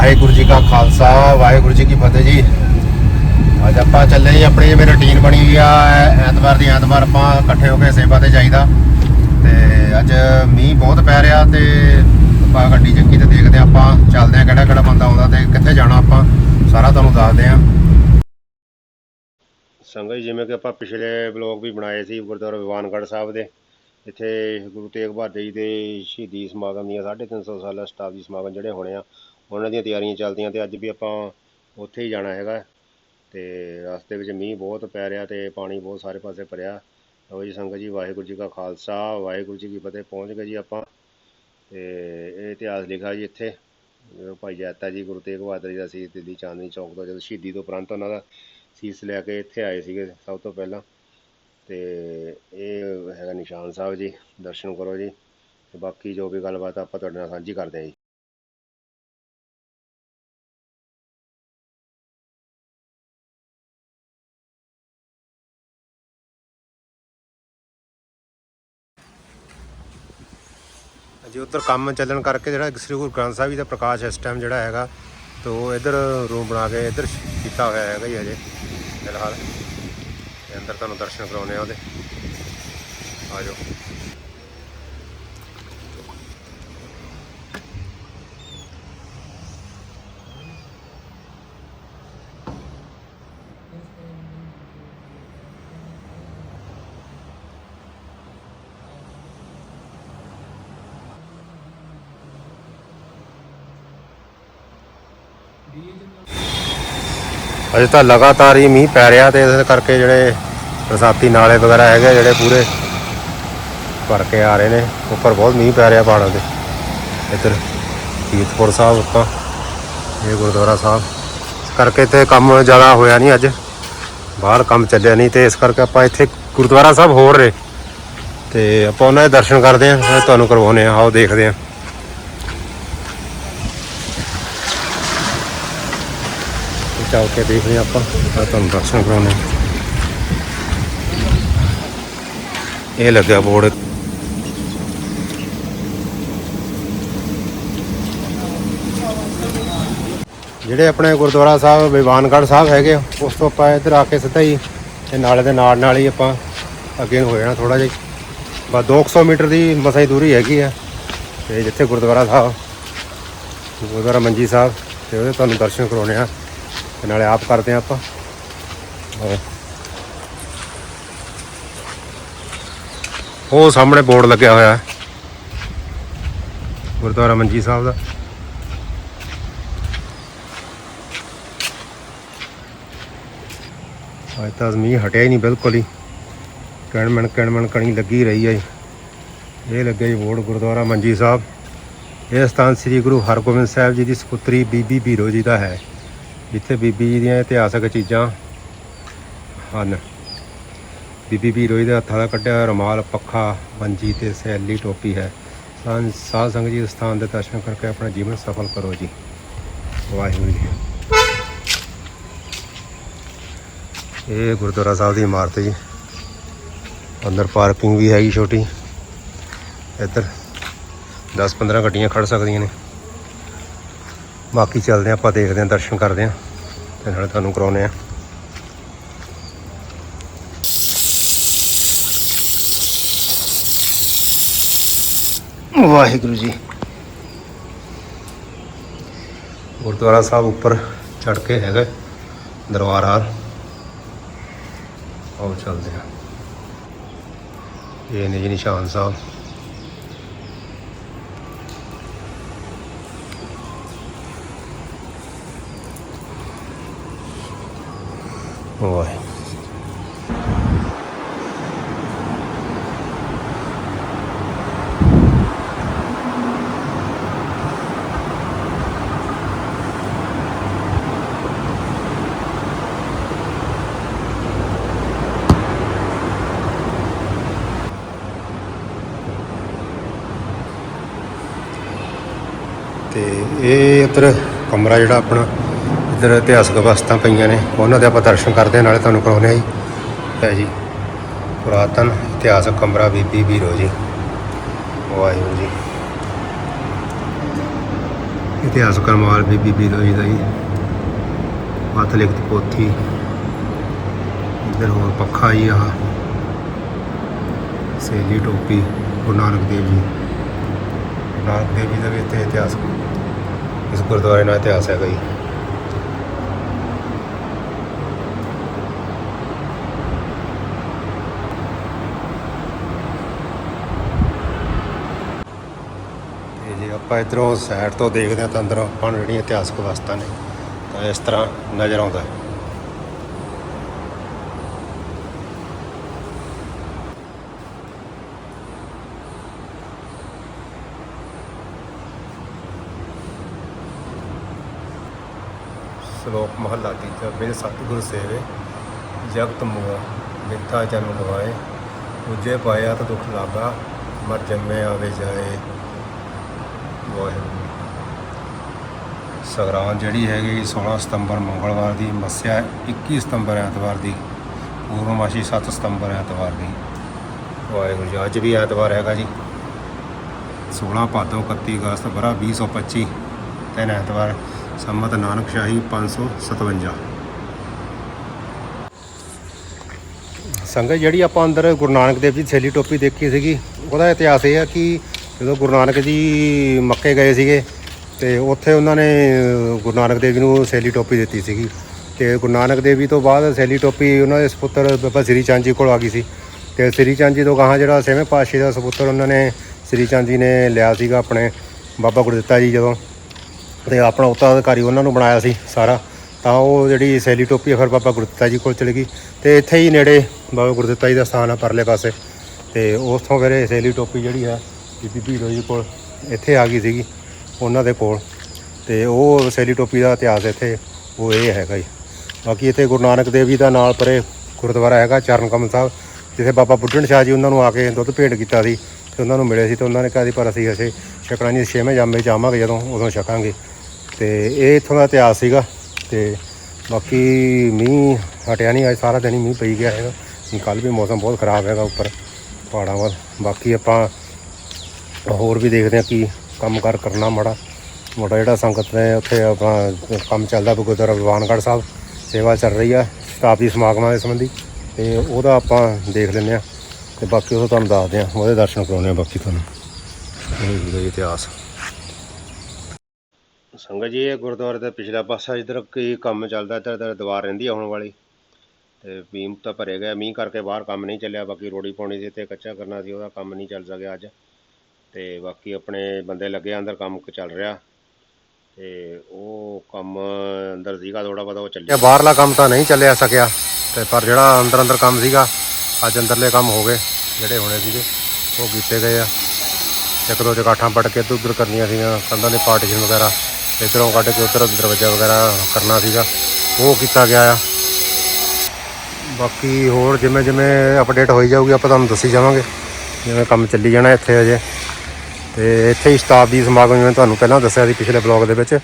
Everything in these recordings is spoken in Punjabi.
ਵਾਹਿਗੁਰੂ ਜੀ ਕਾ ਖਾਲਸਾ, ਵਾਹਿਗੁਰੂ ਜੀ ਕੀ ਫਤਿਹ ਜੀ। ਅੱਜ ਆਪਾਂ ਚੱਲੇ ਜੀ ਆਪਣੀ ਜਿਵੇਂ ਰੁਟੀਨ ਬਣੀ ਹੋਈ ਆ ਐਤਵਾਰ ਦੀ ਐਤਵਾਰ ਆਪਾਂ ਇਕੱਠੇ ਹੋ ਕੇ ਸੇਵਾ ਤੇ ਜਾਈਦਾ। ਤੇ ਅੱਜ ਮੀਂਹ ਬਹੁਤ ਪੈ ਰਿਹਾ ਤੇ ਆਪਾਂ ਗੱਡੀ ਚੱਕੀ ਤੇ ਦੇਖਦੇ ਹਾਂ ਆਪਾਂ, ਚੱਲਦੇ ਆ ਕਿਹੜਾ ਕਿਹੜਾ ਬੰਦਾ ਆਉਂਦਾ ਤੇ ਕਿੱਥੇ ਜਾਣਾ ਆਪਾਂ, ਸਾਰਾ ਤੁਹਾਨੂੰ ਦੱਸਦੇ ਆ ਸੰਗਤ ਜੀ, ਜਿਵੇਂ ਕਿ ਆਪਾਂ ਪਿਛਲੇ ਬਲੌਗ ਵੀ ਬਣਾਏ ਸੀ ਗੁਰਦੁਆਰਾ ਵਿਵਾਨਗੜ੍ਹ ਸਾਹਿਬ ਦੇ। ਇੱਥੇ ਗੁਰੂ ਤੇਗ ਬਹਾਦਰ ਜੀ ਦੇ ਸ਼ਹੀਦੀ ਸਮਾਗਮ ਦੀਆਂ 350 ਸਾਲਾ ਦੀ ਸਮਾਗਮ ਜਿਹੜੇ ਹੋਣੇ ਆ ਉਹਨਾਂ ਦੀਆਂ ਤਿਆਰੀਆਂ ਚੱਲਦੀਆਂ ਤੇ ਅੱਜ ਵੀ ਆਪਾਂ ਉੱਥੇ ਹੀ ਜਾਣਾ ਹੈਗਾ। ਤੇ ਰਸਤੇ ਵਿੱਚ ਮੀਂਹ ਬਹੁਤ ਪੈ ਰਿਹਾ ਤੇ ਪਾਣੀ ਬਹੁਤ ਸਾਰੇ ਪਾਸੇ ਭਰਿਆ। ਲਓ ਜੀ ਸੰਗਤ ਜੀ, ਵਾਹਿਗੁਰੂ ਜੀ ਕਾ ਖਾਲਸਾ, ਵਾਹਿਗੁਰੂ ਜੀ ਕੀ ਫਤਿਹ। ਪਹੁੰਚ ਗਏ ਜੀ ਆਪਾਂ। ਤੇ ਇਹ ਇਤਿਹਾਸ ਲਿਖਿਆ ਜੀ ਇੱਥੇ। ਭਾਈ ਜੈਤਾ ਜੀ, ਗੁਰੂ ਤੇਗ ਬਹਾਦਰ ਜੀ ਦਾ ਸੀ, ਦਿੱਲੀ ਚਾਂਦਨੀ ਚੌਕ ਤੋਂ ਜਦੋਂ ਸ਼ਹੀਦੀ ਤੋਂ ਉਪਰੰਤ ਉਹਨਾਂ ਦਾ ਸੀਸ ਲੈ ਕੇ ਇੱਥੇ ਆਏ ਸੀਗੇ ਸਭ ਤੋਂ ਪਹਿਲਾਂ। ਤੇ ਇਹ ਹੈਗਾ ਨਿਸ਼ਾਨ ਸਾਹਿਬ ਜੀ, ਦਰਸ਼ਨ ਕਰੋ ਜੀ। ਤੇ ਬਾਕੀ ਜੋ ਵੀ ਗੱਲਬਾਤ ਆਪਾਂ ਤੁਹਾਡੇ ਨਾਲ ਸਾਂਝੀ ਕਰਦੇ ਹਾਂ ਜੀ। ਜੀ ਉੱਧਰ ਕੰਮ ਚੱਲਣ ਕਰਕੇ ਜਿਹੜਾ ਸ੍ਰੀ ਗੁਰੂ ਗ੍ਰੰਥ ਸਾਹਿਬ ਜੀ ਦਾ ਪ੍ਰਕਾਸ਼ ਇਸ ਟਾਈਮ ਜਿਹੜਾ ਹੈਗਾ, ਤੋ ਇੱਧਰ ਰੂਮ ਬਣਾ ਕੇ ਇੱਧਰ ਕੀਤਾ ਹੋਇਆ ਹੈਗਾ ਜੀ ਅਜੇ ਫਿਲਹਾਲ। ਤੇ ਅੰਦਰ ਤੁਹਾਨੂੰ ਦਰਸ਼ਨ ਕਰਾਉਣੇ ਆ ਉਹਦੇ। ਆ ਜਾਓ। ਅਜੇ ਤਾਂ ਲਗਾਤਾਰ ਹੀ ਮੀਂਹ ਪੈ ਰਿਹਾ ਤੇ ਇਸ ਕਰਕੇ ਜਿਹੜੇ ਬਰਸਾਤੀ ਨਾਲੇ ਵਗੈਰਾ ਹੈਗੇ ਜਿਹੜੇ ਪੂਰੇ ਭਰ ਕੇ ਆ ਰਹੇ ਨੇ, ਉੱਪਰ ਬਹੁਤ ਮੀਂਹ ਪੈ ਰਿਹਾ ਪਹਾੜਾਂ ਤੇ। ਇੱਧਰ ਕੀਰਤਪੁਰ ਸਾਹਿਬ ਉੱਪਰ, ਇਹ ਗੁਰਦੁਆਰਾ ਸਾਹਿਬ। ਇਸ ਕਰਕੇ ਇੱਥੇ ਕੰਮ ਜ਼ਿਆਦਾ ਹੋਇਆ ਨਹੀਂ ਅੱਜ। ਬਾਹਰ ਕੰਮ ਚੱਲਿਆ ਨਹੀਂ ਤੇ ਇਸ ਕਰਕੇ ਆਪਾਂ ਇੱਥੇ ਗੁਰਦੁਆਰਾ ਸਾਹਿਬ ਹੋਰ ਰਹੇ ਤੇ ਆਪਾਂ ਉਹਨਾਂ ਦੇ ਦਰਸ਼ਨ ਕਰਦੇ ਆਂ ਤੁਹਾਨੂੰ ਕਰਵਾਉਨੇ ਆ ਆਓ ਦੇਖਦੇ ਆਂ ਚੱਲ ਕੇ ਦੇਖਦੇ ਹਾਂ ਆਪਾਂ। ਫਿਰ ਤੁਹਾਨੂੰ ਦਰਸ਼ਨ ਕਰਾਉਣੇ ਇਹ ਲੱਗਿਆ ਬੋਰਡ। ਜਿਹੜੇ ਆਪਣੇ ਗੁਰਦੁਆਰਾ ਸਾਹਿਬ ਵਿਵਾਨਗੜ੍ਹ ਸਾਹਿਬ ਹੈਗੇ ਆ, ਉਸ ਤੋਂ ਆਪਾਂ ਇੱਧਰ ਆ ਕੇ ਸਿੱਧਾ ਹੀ ਤੇ ਨਾਲੇ ਦੇ ਨਾਲ ਨਾਲ ਹੀ ਆਪਾਂ ਅੱਗੇ ਨੂੰ ਹੋ ਜਾਣਾ ਥੋੜਾ ਜਿਹਾ ਬਸ 200 ਮੀਟਰ ਦੀ ਮਸਾਈ ਦੂਰੀ ਹੈਗੀ ਆ ਤੇ ਜਿੱਥੇ ਗੁਰਦੁਆਰਾ ਸਾਹਿਬ ਗੁਰਦੁਆਰਾ ਮੰਜੀ ਸਾਹਿਬ ਤੇ ਉਹਦੇ ਤੁਹਾਨੂੰ ਦਰਸ਼ਨ ਕਰਾਉਣੇ ਆ ਤੇ ਨਾਲੇ ਆਪ ਕਰਦੇ ਆ ਆਪਾਂ। ਔਰ ਉਹ ਸਾਹਮਣੇ ਬੋਰਡ ਲੱਗਿਆ ਹੋਇਆ। ਹੈ ਗੁਰਦੁਆਰਾ ਮੰਜੀ ਸਾਹਿਬ ਦਾ। ਅੱਜ ਤਾਂ ਮੀਂਹ ਹਟਿਆ ਹੀ ਨਹੀਂ ਬਿਲਕੁਲ ਹੀ। ਕਣਮਣ ਕਣਮਣ ਕਣੀ ਲੱਗੀ ਰਹੀ ਹੈ ਜੀ। ਇਹ ਲੱਗਿਆ ਜੀ ਬੋਰਡ ਗੁਰਦੁਆਰਾ ਮੰਜੀ ਸਾਹਿਬ। ਇਹ ਸਥਾਨ ਸ੍ਰੀ ਗੁਰੂ ਹਰਗੋਬਿੰਦ ਸਾਹਿਬ ਜੀ ਦੀ ਸੁਪੁੱਤਰੀ ਬੀਬੀ ਬੀਰੋ ਜੀ ਦਾ ਹੈ। ਜਿੱਥੇ ਬੀਬੀ ਜੀ ਦੀਆਂ ਇਤਿਹਾਸਕ ਚੀਜ਼ਾਂ ਹਨ। ਬੀਬੀ ਬੀਰੋ ਜੀ ਦੇ ਹੱਥਾਂ ਦਾ ਕੱਢਿਆ ਹੋਇਆ ਰੁਮਾਲ, ਪੱਖਾ, ਮੰਜੀ ਤੇ ਸੈਲੀ ਟੋਪੀ ਹੈ। ਤਾਂ ਸਾਧ ਸੰਗਤ ਜੀ ਸਥਾਨ ਦੇ ਦਰਸ਼ਨ ਕਰਕੇ ਆਪਣਾ ਜੀਵਨ ਸਫਲ ਕਰੋ ਜੀ। ਵਾਹਿਗੁਰੂ ਜੀ। ਇਹ ਗੁਰਦੁਆਰਾ ਸਾਹਿਬ ਦੀ ਇਮਾਰਤ ਜੀ। ਅੰਦਰ ਪਾਰਕਿੰਗ ਵੀ ਹੈਗੀ ਛੋਟੀ। ਇੱਧਰ 10-15 ਗੱਡੀਆਂ ਖੜ ਸਕਦੀਆਂ ਨੇ। ਬਾਕੀ ਚੱਲਦੇ ਆਪਾਂ ਦੇਖਦੇ ਹਾਂ ਦਰਸ਼ਨ ਕਰਦੇ ਹਾਂ ਤੇ ਨਾਲੇ ਤੁਹਾਨੂੰ ਕਰਾਉਨੇ ਆ ਵਾਹਿਗੁਰੂ ਜੀ। ਗੁਰਦੁਆਰਾ ਸਾਹਿਬ ਉੱਪਰ ਚੜ ਕੇ ਹੈਗਾ ਦਰਬਾਰ ਹਾਲ। ਆਓ ਚੱਲਦੇ ਹਾਂ। ਇਹ ਨੇ ਜੀ ਨਿਸ਼ਾਨ ਸਾਹਿਬ। ਵਾਹ ਤੇ ਇਹ ਇੱਧਰ ਕਮਰਾ ਜਿਹੜਾ ਆਪਣਾ ਇੱਧਰ ਇਤਿਹਾਸਕ ਵਸਤਾਂ ਪਈਆਂ ਨੇ। ਉਹਨਾਂ ਦੇ ਆਪਾਂ ਦਰਸ਼ਨ ਕਰਦੇ ਹਾਂ, ਨਾਲੇ ਤੁਹਾਨੂੰ ਕਰਾਉਂਦੇ ਆ ਜੀ। ਹੈ ਜੀ, ਪੁਰਾਤਨ ਇਤਿਹਾਸਕ ਕਮਰਾ ਬੀਬੀ ਵੀਰੋ ਜੀ। ਵਾਹਿਗੁਰੂ ਜੀ। ਇਤਿਹਾਸਕ ਕਮਾਲ ਬੀਬੀ ਵੀਰੋ ਜੀ ਦਾ ਜੀ। ਹੱਥ ਲਿਖਤ ਪੋਥੀ। ਇੱਧਰ ਹੋਰ ਪੱਖਾ ਜੀ ਆ ਸੇਲੀ ਟੋਪੀ, ਗੁਰੂ ਨਾਨਕ ਦੇਵ ਜੀ। ਗੁਰੂ ਨਾਨਕ ਦੇਵ ਜੀ ਦਾ ਵੀ ਇੱਥੇ ਇਤਿਹਾਸ ਇਸ ਗੁਰਦੁਆਰੇ ਨਾਲ ਇਤਿਹਾਸ ਹੈਗਾ ਜੀ ਤੇ ਜੇ ਆਪਾਂ ਇਧਰੋਂ ਸਾਈਡ ਤੋਂ ਦੇਖਦੇ ਹਾਂ ਤਾਂ ਅੰਦਰੋਂ ਆਪਾਂ ਨੂੰ ਜਿਹੜੀਆਂ ਇਤਿਹਾਸਕ ਵਸਤਾਂ ਨੇ, ਤਾਂ ਇਸ ਤਰ੍ਹਾਂ ਨਜ਼ਰ ਆਉਂਦਾ ਹੈ। ਸ਼ਲੋਕ ਮਹੱਲਾ ਤੀਜਾ, ਬਿਨ ਸਤਿਗੁਰ ਸੇਵੇ, ਜਗਤ ਮੋਹ ਮਿੱਥਾ ਜਨਮ ਗਵਾਏ, ਉਜੇ ਪਾਇਆ ਤਾਂ ਦੁੱਖ ਲਾਗਾ, ਮਰ ਜੰਮੇ ਆਵੇ ਜਾਏ। ਵਾਹਿਗੁਰੂ ਸੰਗਰਾਂਦ ਜਿਹੜੀ ਹੈਗੀ 16 ਸਤੰਬਰ ਮੰਗਲਵਾਰ ਦੀ, ਮੱਸਿਆ 21 ਸਤੰਬਰ ਐਤਵਾਰ ਦੀ, ਪੂਰਨਮਾਸ਼ੀ 7 ਸਤੰਬਰ ਐਤਵਾਰ ਦੀ। ਵਾਹਿਗੁਰੂ ਜੀ, ਅੱਜ ਵੀ ਐਤਵਾਰ ਹੈਗਾ ਜੀ। 16 ਭਾਦੋਂ 31 ਅਗਸਤ ਬਰਾ 2025 ਤਿੰਨ ਐਤਵਾਰ, ਸੰਮਤ ਨਾਨਕ ਸ਼ਾਹੀ 557 ਸੰਗਤ ਜਿਹੜੀ ਆਪਾਂ ਅੰਦਰ ਗੁਰੂ ਨਾਨਕ ਦੇਵ ਜੀ ਦੀ ਟੋਪੀ ਦੇਖੀ ਸੀਗੀ, ਉਹਦਾ ਇਤਿਹਾਸ ਇਹ ਆ ਕਿ ਜਦੋਂ ਗੁਰੂ ਨਾਨਕ ਜੀ ਮੱਕੇ ਗਏ ਸੀਗੇ, ਤੇ ਉੱਥੇ ਉਹਨਾਂ ਨੇ, ਗੁਰੂ ਨਾਨਕ ਦੇਵ ਜੀ ਨੂੰ ਛੇਲੀ ਟੋਪੀ ਦਿੱਤੀ ਸੀਗੀ। ਤੇ ਗੁਰੂ ਨਾਨਕ ਦੇਵ ਜੀ ਤੋਂ ਬਾਅਦ ਛੇਲੀ ਟੋਪੀ ਉਹਨਾਂ ਦੇ ਸੁਪੁੱਤਰ ਬਾਬਾ ਸ੍ਰੀ ਚੰਦ ਜੀ ਕੋਲ ਆ ਗਈ ਸੀ। ਤੇ ਸ੍ਰੀ ਚੰਦ ਜੀ ਤੋਂ ਗਾਹਾਂ ਜਿਹੜਾ ਛੇਵੇਂ ਪਾਤਸ਼ਾਹ ਦਾ ਸੁਪੁੱਤਰ ਉਹਨਾਂ ਨੇ ਸ੍ਰੀ ਚੰਦ ਜੀ ਨੇ ਲਿਆ ਸੀਗਾ ਆਪਣੇ ਬਾਬਾ ਗੁਰਦਿੱਤਾ ਜੀ ਜਦੋਂ। ਤੇ ਆਪਣਾ ਉੱਤਰਾਧਿਕਾਰੀ ਉਹਨਾਂ ਨੂੰ ਬਣਾਇਆ ਸੀ ਸਾਰਾ। ਤਾਂ ਉਹ ਜਿਹੜੀ ਸੈਲੀ ਟੋਪੀ ਆ, ਫਿਰ ਬਾਬਾ ਗੁਰਦਿੱਤਾ ਜੀ ਕੋਲ ਚਲੀ ਗਈ। ਤੇ ਇੱਥੇ ਹੀ ਨੇੜੇ ਬਾਬਾ ਗੁਰਦਿੱਤਾ ਜੀ ਦਾ ਸਥਾਨ ਆ ਪਰਲੇ ਪਾਸੇ। ਤੇ ਤੋਂ ਫਿਰ ਇਹ ਸੈਲੀ ਟੋਪੀ ਜਿਹੜੀ ਆ ਬੀਬੀ ਭੀੜੋ ਜੀ ਕੋਲ, ਇੱਥੇ ਆ ਗਈ ਸੀਗੀ, ਉਹਨਾਂ ਦੇ ਕੋਲ। ਤੇ ਉਹ ਸੈਲੀ ਟੋਪੀ ਦਾ ਇਤਿਹਾਸ ਇੱਥੇ, ਉਹ ਇਹ ਹੈਗਾ ਜੀ। ਬਾਕੀ ਇੱਥੇ ਗੁਰੂ ਨਾਨਕ ਦੇਵ ਜੀ ਦਾ ਨਾਲ ਪਰੇ ਗੁਰਦੁਆਰਾ ਹੈਗਾ ਚਰਨ ਕਮਲ ਸਾਹਿਬ, ਜਿੱਥੇ ਬਾਬਾ ਬੁੱਢਣ ਸ਼ਾਹ ਜੀ ਉਹਨਾਂ ਨੂੰ ਆ ਕੇ ਦੁੱਧ ਭੇਟ ਕੀਤਾ ਸੀ ਤੇ ਉਹਨਾਂ ਨੂੰ ਮਿਲੇ ਸੀ ਤੇ ਉਹਨਾਂ ਨੇ ਕਿਹਾ ਸੀ ਪਰ ਅਸੀਂ ਅਸੇ ਛਕਣਾ ਜੀ ਛੇਵੇਂ ਜਾਮੇ ਚ ਆਵਾਂਗੇ ਜਦੋਂ ਉਦੋਂ ਛਕਾਂਗੇ। ਤੇ ਇਹ ਇੱਥੋਂ ਦਾ ਇਤਿਹਾਸ ਸੀਗਾ ਤੇ ਬਾਕੀ ਮੀਂਹ ਹਟਿਆ ਨਹੀਂ, ਅੱਜ ਸਾਰਾ ਦਿਨ ਹੀ ਮੀਂਹ ਪਈ ਗਿਆ ਹੈਗਾ। ਕੱਲ ਵੀ ਮੌਸਮ ਬਹੁਤ ਖਰਾਬ ਹੈਗਾ ਉੱਪਰ, ਪਹਾੜਾਂ ਵੱਲ। ਬਾਕੀ ਆਪਾਂ ਹੋਰ ਵੀ ਦੇਖਦੇ ਹਾਂ ਕੀ ਕੰਮਕਾਰ ਕਰਨਾ ਮਾੜਾ ਮੋਟਾ ਜਿਹੜਾ ਸੰਗਤ ਨੇ ਉੱਥੇ ਆਪਣਾ ਕੰਮ ਚੱਲਦਾ ਵੀ ਗੁਰਦੁਆਰਾ ਭਗਵਾਨਗੜ੍ਹ ਸਾਹਿਬ ਸੇਵਾ ਚੱਲ ਰਹੀ ਆ ਸ਼ਤਾਬਦੀ ਸਮਾਗਮਾਂ ਦੇ ਸੰਬੰਧੀ ਤੇ ਉਹਦਾ ਆਪਾਂ ਦੇਖ ਲੈਂਦੇ ਆ ਤੇ ਬਾਕੀ ਉਹ ਤੁਹਾਨੂੰ ਦੱਸਦੇ ਆ ਉਹਦੇ ਦਰਸ਼ਨ ਕਰਾਉਣੇ ਆ ਬਾਕੀ ਤੁਹਾਨੂੰ। ਇਹ ਇਤਿਹਾਸ। ਸੰਗਤ ਜੀ ਇਹ ਗੁਰਦੁਆਰੇ ਦਾ ਪਿਛਲਾ ਪਾਸਾ ਇਧਰ ਕੀ ਕੰਮ ਚੱਲਦਾ ਇੱਧਰ ਇੱਧਰ ਦੀਵਾਰ ਰਹਿੰਦੀ ਆ ਆਉਣ ਵਾਲੀ ਤੇ ਬੀਮ ਤਾਂ ਭਰੇ ਗਿਆ ਮੀਂਹ ਕਰਕੇ ਬਾਹਰ ਕੰਮ ਨਹੀਂ ਚੱਲਿਆ ਬਾਕੀ ਰੋੜੀ ਪਾਉਣੀ ਸੀ ਤੇ ਕੱਚਾ ਕਰਨਾ ਸੀ ਉਹਦਾ ਕੰਮ ਨਹੀਂ ਚੱਲ ਸਕਿਆ ਅੱਜ। ਅਤੇ ਬਾਕੀ ਆਪਣੇ ਬੰਦੇ ਲੱਗੇ ਆ, ਅੰਦਰ ਕੰਮ ਕ- ਚੱਲ ਰਿਹਾ। ਤੇ ਉਹ ਕੰਮ ਅੰਦਰ ਸੀਗਾ ਥੋੜਾ ਬਹੁਤਾ ਉਹ ਚੱਲਿਆ। ਬਾਹਰਲਾ ਕੰਮ ਤਾਂ ਨਹੀਂ ਚੱਲਿਆ ਸਕਿਆ ਤੇ ਪਰ ਜਿਹੜਾ ਅੰਦਰ ਅੰਦਰ ਕੰਮ ਸੀਗਾ ਅੱਜ ਅੰਦਰਲੇ ਕੰਮ ਹੋ ਗਏ ਜਿਹੜੇ ਹੋਣੇ ਸੀਗੇ ਉਹ ਕੀਤੇ ਗਏ ਆ। ਇੱਕ ਦੋ ਚਕਾਠਾਂ ਪੱਟ ਕੇ ਇੱਧਰ ਉੱਧਰ ਕਰਨੀਆਂ ਸੀਗੀਆਂ ਕੰਧਾਂ ਦੇ ਪਾਰਟੀਸ਼ਨ ਵਗੈਰਾ ਇੱਧਰੋਂ ਕੱਢ ਕੇ ਉੱਧਰ ਦਰਵਾਜ਼ਾ ਵਗੈਰਾ ਕਰਨਾ ਸੀਗਾ ਉਹ ਕੀਤਾ ਗਿਆ ਆ। ਬਾਕੀ ਹੋਰ ਜਿਵੇਂ ਜਿਵੇਂ ਅਪਡੇਟ ਹੋਈ ਜਾਊਗੀ ਆਪਾਂ ਤੁਹਾਨੂੰ ਦੱਸੀ ਜਾਵਾਂਗੇ ਜਿਵੇਂ ਕੰਮ ਚੱਲੀ ਜਾਣਾ ਇੱਥੇ ਅਜੇ। ਤੇ ਇੱਥੇ ਹੀ ਸ਼ਤਾਬਦੀ ਸਮਾਗਮ ਜਿਵੇਂ ਤੁਹਾਨੂੰ ਪਹਿਲਾਂ ਦੱਸਿਆ ਸੀ ਪਿਛਲੇ ਬਲੌਗ ਦੇ ਵਿੱਚ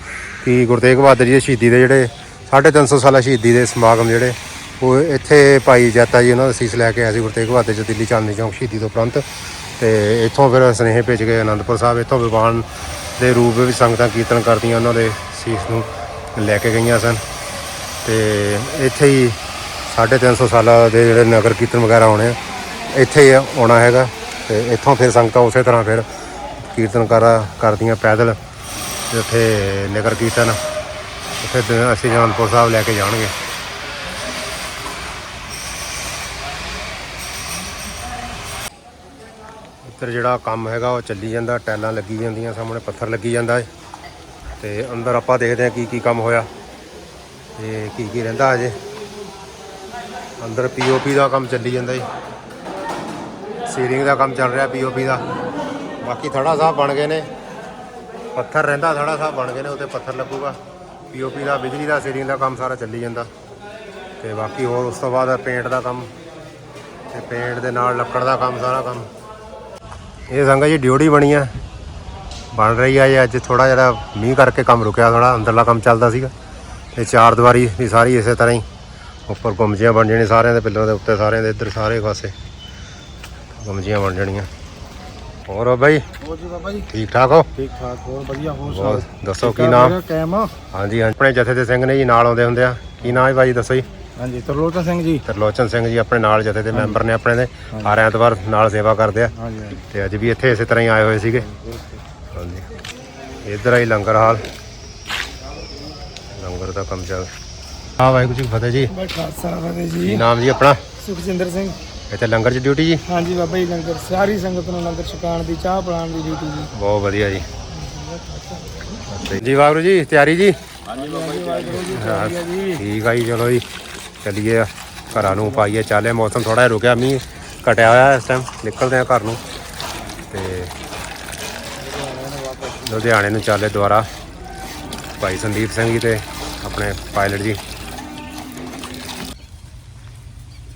ਕਿ ਗੁਰੂ ਤੇਗ ਬਹਾਦਰ ਜੀ ਦੇ ਸ਼ਹੀਦੀ ਦੇ ਜਿਹੜੇ 350 ਸਾਲਾ ਸ਼ਹੀਦੀ ਦੇ ਸਮਾਗਮ ਜਿਹੜੇ, ਉਹ ਇੱਥੇ ਭਾਈ ਜੈਤਾ ਜੀ ਉਹਨਾਂ ਦਾ ਸੀਸ ਲੈ ਕੇ ਆਏ ਸੀ ਗੁਰੂ ਤੇਗ ਬਹਾਦਰ ਜੀ ਦਿੱਲੀ ਚਾਂਦਨੀ ਚੌਂਕ ਸ਼ਹੀਦੀ ਤੋਂ ਉਪਰੰਤ। ਤੇ ਇੱਥੋਂ ਫਿਰ ਸੁਨੇਹੇ ਭੇਜ ਗਏ ਅਨੰਦਪੁਰ ਸਾਹਿਬ, ਇੱਥੋਂ ਵਿਵਾਨ ਦੇ ਰੂਪ ਵਿੱਚ ਸੰਗਤਾਂ ਕੀਰਤਨ ਕਰਦੀਆਂ ਉਹਨਾਂ ਦੇ ਸੀਸ ਨੂੰ ਲੈ ਕੇ ਗਈਆਂ ਸਨ। ਤੇ ਇੱਥੇ ਹੀ 350 ਸਾਲਾਂ ਦੇ ਜਿਹੜੇ ਨਗਰ ਕੀਰਤਨ ਵਗੈਰਾ ਹੋਣੇ ਆ ਇੱਥੇ ਹੀ ਆਉਣਾ ਹੈਗਾ। ਤੇ ਇੱਥੋਂ ਫਿਰ ਸੰਗਤਾਂ ਉਸੇ ਤਰ੍ਹਾਂ ਫਿਰ ਕੀਰਤਨ ਕਰ ਕਰਦੀਆਂ ਪੈਦਲ ਤੇ ਉੱਥੇ ਨਗਰ ਕੀਰਤਨ। ਉੱਥੇ ਅਸੀਂ ਅਨੰਦਪੁਰ ਸਾਹਿਬ ਲੈ ਕੇ ਜਾਣਗੇ। ਇੱਧਰ ਜਿਹੜਾ ਕੰਮ ਹੈਗਾ, ਉਹ ਚੱਲੀ ਜਾਂਦਾ ਟੈਲਾਂ ਲੱਗੀ ਜਾਂਦੀਆਂ, ਸਾਹਮਣੇ ਪੱਥਰ ਲੱਗੀ ਜਾਂਦਾ ਹੈ ਤੇ ਅੰਦਰ ਆਪਾਂ ਦੇਖਦੇ ਹਾਂ ਕੀ ਕੀ ਕੰਮ ਹੋਇਆ ਤੇ ਕੀ ਕੀ ਰਹਿੰਦਾ ਅਜੇ ਅੰਦਰ ਪੀਓਪੀ ਦਾ ਕੰਮ ਚੱਲੀ ਜਾਂਦਾ ਜੀ ਸੀਰਿੰਗ ਦਾ ਕੰਮ ਚੱਲ ਰਿਹਾ ਪੀਓਪੀ ਦਾ। ਬਾਕੀ ਥੜਾ ਸਾਹਿਬ ਬਣ ਗਏ ਨੇ। ਪੱਥਰ ਰਹਿੰਦਾ, ਥੜਾ ਸਾਹਿਬ ਬਣ ਗਏ ਨੇ ਉੱਤੇ ਪੱਥਰ ਲੱਗੂਗਾ। ਪੀਓਪੀ ਦਾ, ਬਿਜਲੀ ਦਾ, ਸੀਲਿੰਗ ਦਾ ਕੰਮ ਸਾਰਾ ਚੱਲੀ ਜਾਂਦਾ। ਤੇ ਬਾਕੀ ਹੋਰ ਉਸ ਤੋਂ ਬਾਅਦ ਪੇਂਟ ਦਾ ਕੰਮ ਤੇ ਪੇਂਟ ਦੇ ਨਾਲ ਲੱਕੜ ਦਾ ਕੰਮ, ਸਾਰਾ ਕੰਮ। ਇਹ ਸੰਗਾ ਜੀ ਡਿਊਟੀ ਬਣੀ ਆ। ਬਣ ਰਹੀ ਆ ਜੀ ਅੱਜ ਥੋੜਾ ਜਿਹਾ ਮੀਂਹ ਕਰਕੇ ਕੰਮ ਰੁਕਿਆ ਥੋੜਾ ਅੰਦਰਲਾ ਕੰਮ ਚੱਲਦਾ ਸੀਗਾ। ਤੇ ਚਾਰ ਦੀਵਾਰੀ ਵੀ ਸਾਰੀ ਇਸੇ ਤਰ੍ਹਾਂ ਹੀ। ਉੱਪਰ ਗੁੰਮਜੀਆਂ ਬਣ ਜਾਣੀਆਂ ਸਾਰਿਆਂ ਦੇ, ਪਿੱਲਰਾਂ ਦੇ ਉੱਤੇ ਸਾਰਿਆਂ ਦੇ, ਇੱਧਰ ਸਾਰੇ ਪਾਸੇ। ਗੁੰਮਜੀਆਂ ਬਣ ਜਾਣੀਆਂ। ਹੋਰ ਬਾਈ ਹੋਰ ਜੀ ਬਾਬਾ ਜੀ। ਠੀਕ ਠਾਕ ਹੋ? ਠੀਕ ਠਾਕ ਹੋਰ ਵਧੀਆ ਹੋਰ ਹੋਰ ਦੱਸੋ ਕੀ ਨਾਮ? ਕੈਮ ਹਾਂਜੀ ਆਪਣੇ ਜਥੇ ਦੇ ਸਿੰਘ ਨੇ ਜੀ ਨਾਲ ਆਉਂਦੇ ਹੁੰਦੇ ਆ। ਕੀ ਨਾਮ ਹੈ ਬਾਈ ਦੱਸੋ ਜੀ? ਹਾਂਜੀ ਤਰਲੋਚਨ ਸਿੰਘ ਜੀ। ਤਰਲੋਚਨ ਸਿੰਘ ਜੀ ਆਪਣੇ ਨਾਲ ਜਥੇ ਦੇ ਮੈਂਬਰ ਨੇ ਆਪਣੇ ਦੇ। ਹਰ ਐਤਵਾਰ ਨਾਲ ਸੇਵਾ ਕਰਦੇ ਆ। ਹਾਂਜੀ ਤੇ ਅੱਜ ਵੀ ਇੱਥੇ ਇਸੇ ਤਰ੍ਹਾਂ ਹੀ ਆਏ ਹੋਏ ਸੀਗੇ। ਹਾਂਜੀ ਇੱਧਰ ਆਈ ਲੰਗਰ ਹਾਲ। ਲੰਗਰ ਦਾ ਕੰਮ ਚੱਲ। ਹਾਂ ਵਾਹਿਗੁਰੂ ਜੀ ਫਤਿਹ ਜੀ। ਬਾਈ ਖਾਲਸਾ ਫਤਿਹ ਕੀ ਜੀ ਨਾਮ ਜੀ ਆਪਣਾ? ਸੁਖਜਿੰਦਰ ਸਿੰਘ। ਇੱਥੇ ਲੰਗਰ 'ਚ ਡਿਊਟੀ ਜੀ? ਹਾਂਜੀ ਬਾਬਾ ਜੀ ਲੰਗਰ ਸਾਰੀ ਸੰਗਤ ਨੂੰ ਲੰਗਰ ਛਕਾਉਣ ਦੀ ਚਾਹ ਪਿਲਾਉਣ ਦੀ ਡਿਊਟੀ ਜੀ। ਬਹੁਤ ਵਧੀਆ ਜੀ। ਜੀ ਵਾਹਿਗੁਰੂ ਜੀ ਤਿਆਰੀ ਜੀ? ਹਾਂਜੀ ਵਾਹਿਗੁਰੂ ਜੀ ਵਧੀਆ ਜੀ। ਠੀਕ ਆ ਜੀ ਚਲੋ ਜੀ। ਚੱਲੀਏ ਘਰਾਂ ਨੂੰ ਪਾਈਏ ਚਾਲੇ ਮੌਸਮ ਥੋੜਾ ਜਿਹਾ ਰੁਕਿਆ ਮੀਂਹ ਘਟਿਆ ਹੋਇਆ ਇਸ ਟਾਈਮ ਨਿਕਲਦੇ ਆ ਘਰ ਨੂੰ। ਤੇ ਲੁਧਿਆਣੇ ਨੂੰ ਚਾਲੇ ਦੁਆਰਾ ਭਾਈ ਸੰਦੀਪ ਸਿੰਘ ਜੀ ਤੇ ਆਪਣੇ ਪਾਇਲਟ ਜੀ।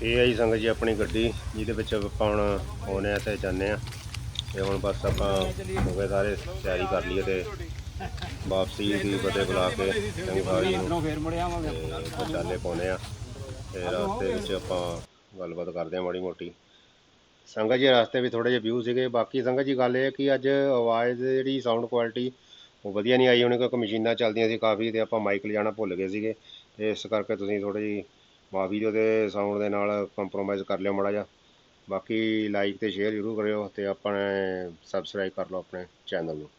ਇਹ ਹੈ ਜੀ ਸੰਗਤ ਜੀ ਆਪਣੀ ਗੱਡੀ ਜਿਹਦੇ ਵਿੱਚ ਆਪਾਂ ਹੁਣ ਆਉਣੇ ਆ ਤੇ ਜਾਂਦੇ ਆ ਤੇ ਹੁਣ ਬਸ ਆਪਾਂ ਹੋ ਗਏ ਸਾਰੇ ਤਿਆਰੀ ਕਰ ਲਈਏ ਤੇ ਵਾਪਸੀ ਦੀ ਬਦੇ ਬੁਲਾ ਕੇ ਚੰਗੀ ਸਾਰੀ ਨੂੰ ਫੇਰ ਮੁੜਿਆ ਆਵਾਂਗੇ ਚਾਲੇ ਪਾਉਨੇ ਆ ਤੇ ਰਸਤੇ ਵਿੱਚ ਆਪਾਂ ਗੱਲਬਾਤ ਕਰਦੇ ਆ ਮਾੜੀ ਮੋਟੀ। ਸੰਗਤ ਜੀ ਰਸਤੇ ਵੀ ਥੋੜੇ ਜਿਹੇ ਵਿਊ ਸੀਗੇ। ਬਾਕੀ ਸੰਗਤ ਜੀ ਗੱਲ ਇਹ ਹੈ ਕਿ ਅੱਜ ਆਵਾਜ਼ ਜਿਹੜੀ ਸਾਊਂਡ ਕੁਆਲਿਟੀ ਉਹ ਵਧੀਆ ਨਹੀਂ ਆਈ ਹੋਣੀ ਕਿਉਂਕਿ ਮਸ਼ੀਨਾਂ ਚੱਲਦੀਆਂ ਸੀ ਕਾਫੀ ਤੇ ਆਪਾਂ ਮਾਈਕ ਲਿਜਾਣਾ ਭੁੱਲ ਗਏ ਸੀਗੇ। ਤੇ ਇਸ ਕਰਕੇ ਤੁਸੀਂ ਥੋੜੀ ਜਿਹੀ ਮਾ ਵੀਡੀਓ ਦੇ ਸਾਊਂਡ ਦੇ ਨਾਲ ਕੰਪਰੋਮਾਈਜ਼ ਕਰ ਲਿਓ ਮਾੜਾ ਜਿਹਾ। ਬਾਕੀ ਲਾਈਕ ਤੇ ਸ਼ੇਅਰ ਜ਼ਰੂਰ ਕਰਿਓ ਤੇ ਆਪਣੇ ਸਬਸਕ੍ਰਾਈਬ ਕਰ ਲਓ ਆਪਣੇ ਚੈਨਲ ਨੂੰ।